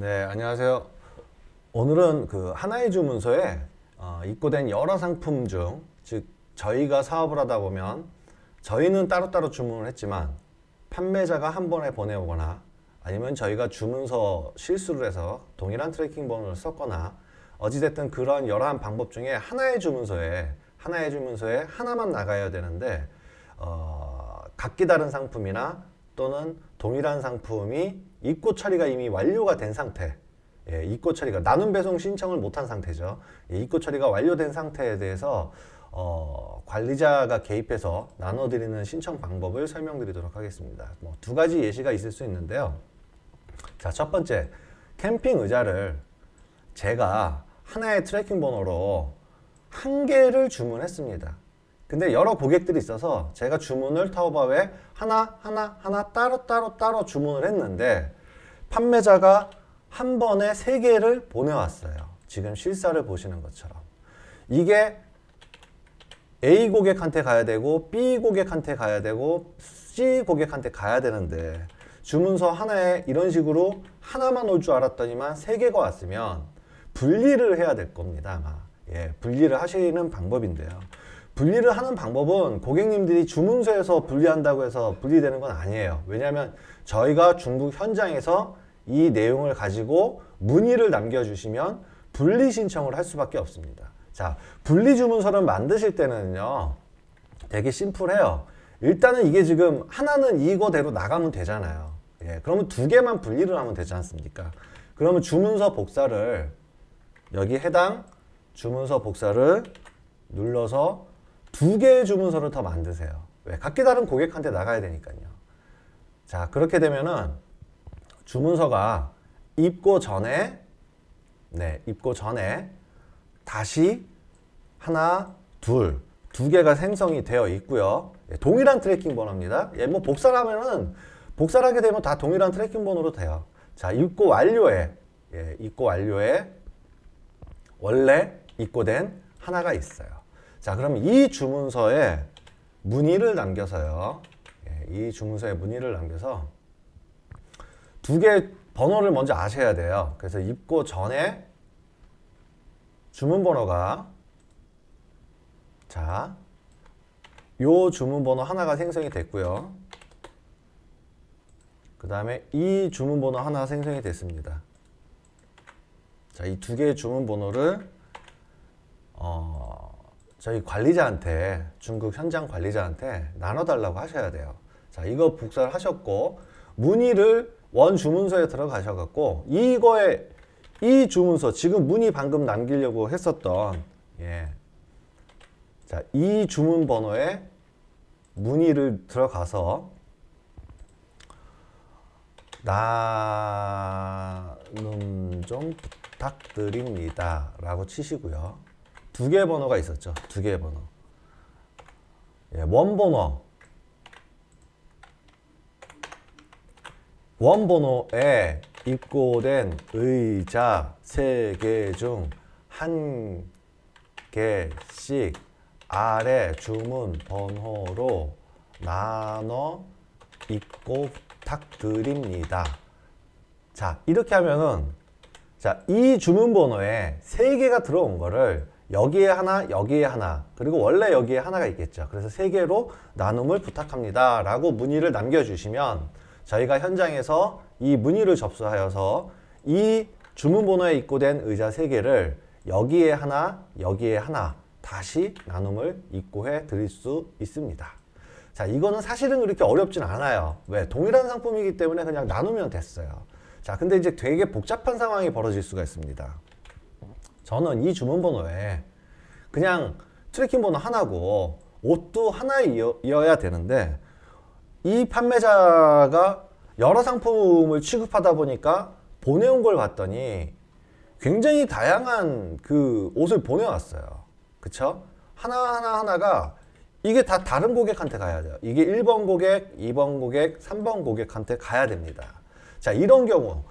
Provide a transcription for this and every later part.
네, 안녕하세요. 오늘은 그 하나의 주문서에 어, 입고된 여러 상품 중, 즉 저희가 사업을 하다 보면 저희는 따로따로 주문을 했지만 판매자가 한 번에 보내오거나 아니면 저희가 주문서 실수를 해서 동일한 트래킹 번호를 썼거나 어찌됐든 그런 여러한 방법 중에 하나의 주문서에 하나의 주문서에 하나만 나가야 되는데 어, 각기 다른 상품이나 또는 동일한 상품이 입고 처리가 이미 완료가 된 상태 예, 입고 처리가 나눔 배송 신청을 못한 상태죠. 예, 입고 처리가 완료된 상태에 대해서 어, 관리자가 개입해서 나눠드리는 신청 방법을 설명드리도록 하겠습니다. 뭐 두 가지 예시가 있을 수 있는데요. 자, 첫 번째 캠핑 의자를 제가 하나의 트래킹 번호로 한 개를 주문했습니다. 근데 여러 고객들이 있어서 제가 주문을 타오바에 하나 하나 하나 따로 따로 따로 주문을 했는데 판매자가 한 번에 세 개를 보내왔어요. 지금 실사를 보시는 것처럼. 이게 A 고객한테 가야 되고 B 고객한테 가야 되고 C 고객한테 가야 되는데 주문서 하나에 이런 식으로 하나만 올 줄 알았더니만 세 개가 왔으면 분리를 해야 될 겁니다 아마. 예 분리를 하시는 방법인데요 분리를 하는 방법은 고객님들이 주문서에서 분리한다고 해서 분리되는 건 아니에요 왜냐하면 저희가 중국 현장에서 이 내용을 가지고 문의를 남겨주시면 분리 신청을 할 수밖에 없습니다 자 분리 주문서를 만드실 때는요 되게 심플해요. 일단은 이게 지금 하나는 이거대로 나가면 되잖아요. 예, 그러면 두 개만 분리를 하면 되지 않습니까? 그러면 주문서 복사를 여기 해당 주문서 복사를 눌러서 두 개의 주문서를 더 만드세요. 왜? 각기 다른 고객한테 나가야 되니까요. 자, 그렇게 되면은 주문서가 입고 전에 네, 입고 전에 다시 하나, 둘, 두 개가 생성이 되어 있고요. 예, 동일한 트래킹 번호입니다. 예, 뭐 복사를 하면은 복사를 하게 되면 다 동일한 트래킹 번호로 돼요. 자, 입고 완료에 예, 입고 완료에 원래 입고된 하나가 있어요. 자, 그럼 이 주문서에 문의를 남겨서요. 예, 이 주문서에 문의를 남겨서 두 개 번호를 먼저 아셔야 돼요. 그래서 입고 전에 주문 번호가 자, 요 주문 번호 하나가 생성이 됐고요. 그 다음에 이 주문 번호 하나 생성이 됐습니다. 자, 이 두 개의 주문 번호를 어, 저희 관리자한테 중국 현장 관리자한테 나눠달라고 하셔야 돼요. 자, 이거 복사를 하셨고 문의를 원 주문서에 들어가셔갖고 이거에 이 주문서 지금 문의 방금 남기려고 했었던 예. 자, 이 주문 번호에 문의를 들어가서 나눔 좀 부탁드립니다. 라고 치시고요. 두 개의 번호가 있었죠. 두 개의 번호. 예, 원 번호. 원 번호에 입고된 의자 세 개 중 한 개씩 아래 주문 번호로 나눠 입고 부탁드립니다. 자, 이렇게 하면은 자, 이 주문 번호에 세 개가 들어온 거를 여기에 하나, 여기에 하나, 그리고 원래 여기에 하나가 있겠죠. 그래서 세 개로 나눔을 부탁합니다. 라고 문의를 남겨주시면 저희가 현장에서 이 문의를 접수하여서 이 주문 번호에 입고된 의자 세 개를 여기에 하나, 여기에 하나 다시 나눔을 입고해 드릴 수 있습니다. 자, 이거는 사실은 그렇게 어렵진 않아요. 왜? 동일한 상품이기 때문에 그냥 나누면 됐어요. 자, 근데 이제 되게 복잡한 상황이 벌어질 수가 있습니다. 저는 이 주문 번호에 그냥 트래킹 번호 하나고 옷도 하나이어야 되는데 이 판매자가 여러 상품을 취급하다 보니까 보내온 걸 봤더니 굉장히 다양한 그 옷을 보내왔어요. 그쵸? 하나하나 하나가 이게 다 다른 고객한테 가야 돼요. 이게 1번 고객, 2번 고객, 3번 고객한테 가야 됩니다. 자, 이런 경우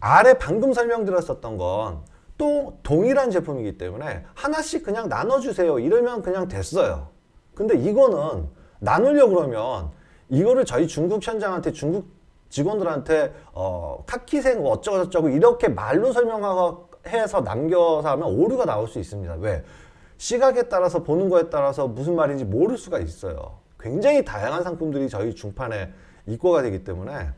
아래 방금 설명드렸었던 건 또 동일한 제품이기 때문에 하나씩 그냥 나눠주세요. 이러면 그냥 됐어요. 근데 이거는 나누려 그러면 이거를 저희 중국 현장한테 중국 직원들한테 어, 카키색 뭐 어쩌고 저쩌고 이렇게 말로 설명해서 남겨서 하면 오류가 나올 수 있습니다. 왜? 시각에 따라서 보는 거에 따라서 무슨 말인지 모를 수가 있어요. 굉장히 다양한 상품들이 저희 중판에 입고가 되기 때문에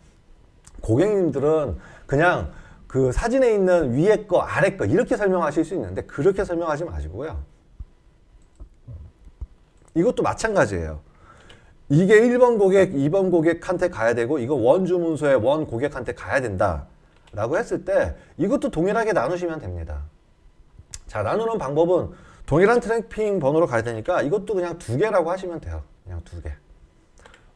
고객님들은 그냥 그 사진에 있는 위에 거, 아래 거 이렇게 설명하실 수 있는데 그렇게 설명하지 마시고요. 이것도 마찬가지예요. 이게 1번 고객, 2번 고객한테 가야 되고 이거 원 주문서에 원 고객한테 가야 된다. 라고 했을 때 이것도 동일하게 나누시면 됩니다. 자, 나누는 방법은 동일한 트래핑 번호로 가야 되니까 이것도 그냥 두 개라고 하시면 돼요. 그냥 두 개.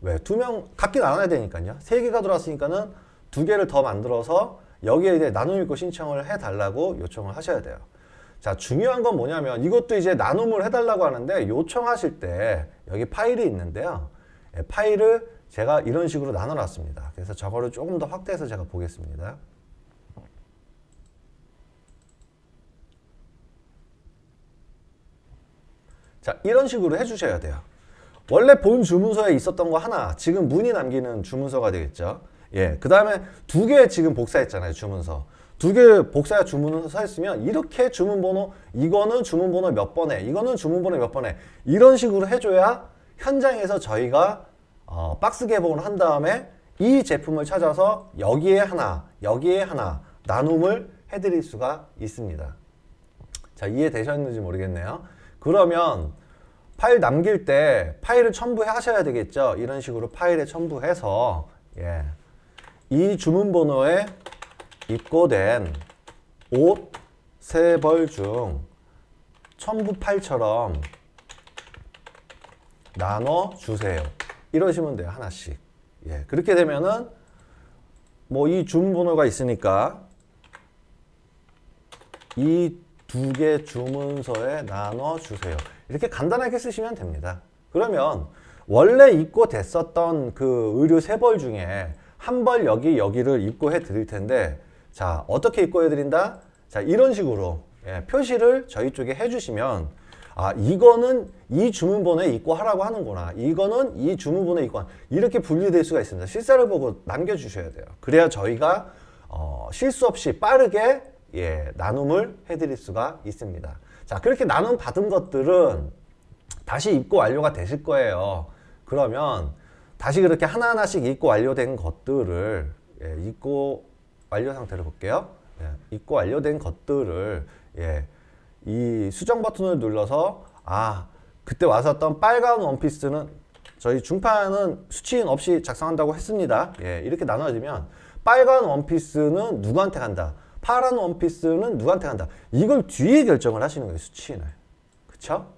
왜? 두 명 각기 나눠야 되니까요. 세 개가 들어왔으니까는 두 개를 더 만들어서 여기에 이제 나눔 읽고 신청을 해달라고 요청을 하셔야 돼요. 자, 중요한 건 뭐냐면 이것도 이제 나눔을 해달라고 하는데 요청하실 때 여기 파일이 있는데요. 예, 파일을 제가 이런 식으로 나눠놨습니다. 그래서 저거를 조금 더 확대해서 제가 보겠습니다. 자, 이런 식으로 해주셔야 돼요. 원래 본 주문서에 있었던 거 하나, 지금 문의 남기는 주문서가 되겠죠. 예, 그 다음에 두 개 지금 복사했잖아요, 주문서. 두 개 복사 주문서 했으면 이렇게 주문번호, 이거는 주문번호 몇 번에, 이거는 주문번호 몇 번에, 이런 식으로 해줘야 현장에서 저희가 어, 박스 개봉을 한 다음에 이 제품을 찾아서 여기에 하나, 여기에 하나 나눔을 해드릴 수가 있습니다. 자, 이해되셨는지 모르겠네요. 그러면 파일 남길 때 파일을 첨부하셔야 되겠죠. 이런 식으로 파일에 첨부해서 예. 이 주문 번호에 입고된 옷 세 벌 중 첨부 파일처럼 나눠 주세요. 이러시면 돼요. 하나씩. 예. 그렇게 되면은 뭐 이 주문 번호가 있으니까 이 두 개 주문서에 나눠 주세요. 이렇게 간단하게 쓰시면 됩니다. 그러면 원래 입고 됐었던 그 의류 세 벌 중에 한 벌 여기 여기를 입고해 드릴 텐데 자 어떻게 입고해 드린다? 자 이런 식으로 예, 표시를 저희 쪽에 해주시면 아 이거는 이 주문번호에 입고하라고 하는구나 이거는 이 주문번호에 입고 이렇게 분리될 수가 있습니다. 실사를 보고 남겨주셔야 돼요. 그래야 저희가 어, 실수 없이 빠르게 예, 나눔을 해드릴 수가 있습니다. 자, 그렇게 나눔 받은 것들은 다시 입고 완료가 되실 거예요. 그러면 다시 그렇게 하나하나씩 입고 완료된 것들을 예, 입고 완료 상태를 볼게요. 예, 입고 완료된 것들을 예, 이 수정 버튼을 눌러서 아 그때 왔었던 빨간 원피스는 저희 중판은 수치인 없이 작성한다고 했습니다. 예, 이렇게 나눠지면 빨간 원피스는 누구한테 간다. 파란 원피스는 누구한테 간다. 이걸 뒤에 결정을 하시는 거예요, 수치인을. 그쵸?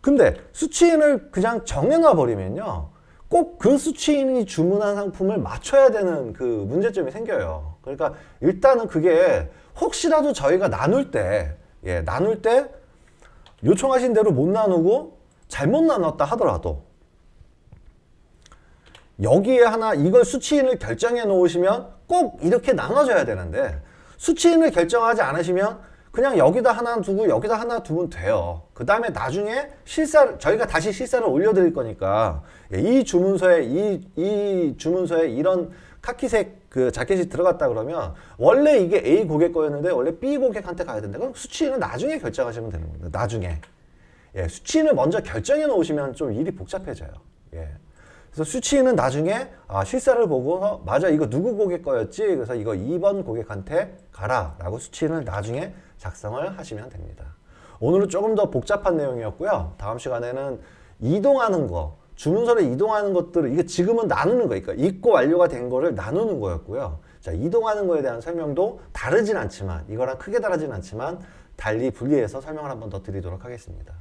근데 수치인을 그냥 정해놔 버리면요. 꼭 그 수치인이 주문한 상품을 맞춰야 되는 그 문제점이 생겨요. 그러니까 일단은 그게 혹시라도 저희가 나눌 때, 예, 나눌 때 요청하신 대로 못 나누고 잘못 나눴다 하더라도 여기에 하나 이걸 수치인을 결정해 놓으시면 꼭 이렇게 나눠줘야 되는데 수치인을 결정하지 않으시면 그냥 여기다 하나 두고 여기다 하나 두면 돼요. 그 다음에 나중에 실사 저희가 다시 실사를 올려드릴 거니까 예, 이 주문서에 이, 이 주문서에 이런 카키색 그 자켓이 들어갔다 그러면 원래 이게 A 고객 거였는데 원래 B 고객한테 가야 된다. 그럼 수치인은 나중에 결정하시면 되는 겁니다. 나중에 예, 수치인을 먼저 결정해 놓으시면 좀 일이 복잡해져요. 예. 그래서 수치는 나중에 아, 실사를 보고 맞아 이거 누구 고객 거였지 그래서 이거 2번 고객한테 가라 라고 수치는 나중에 작성을 하시면 됩니다. 오늘은 조금 더 복잡한 내용이었고요. 다음 시간에는 이동하는 거 주문서를 이동하는 것들을 이게 지금은 나누는 거니까 읽고 완료가 된 거를 나누는 거였고요. 자 이동하는 거에 대한 설명도 다르진 않지만 이거랑 크게 다르진 않지만 달리 분리해서 설명을 한번 더 드리도록 하겠습니다